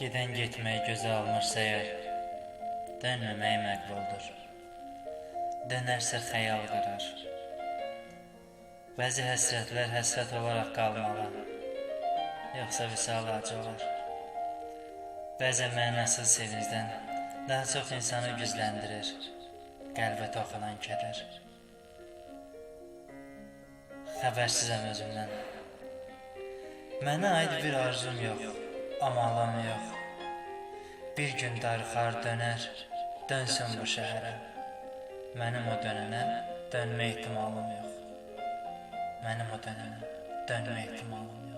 Gedən getməyi gözə almırsa əgər, dönməməyi məqbuldur. Dönərsə xəyal qırar. Bəzi həsrətlər həsrət olaraq qalmalı, yoxsa vüsal acı olar. Bəzən mənasız sevincdən daha çox insanı gücləndirir, qəlbə toxunan kədər. Xəbərsizəm özümdən. Mənə aid bir arzum yox, amalım yox. Bir gün darıxar dönər, dönsün bu şəhərə. Mənim o dönənə dönmə ehtimalım yox. Mənim o dönənə dönmə ehtimalım. Yox.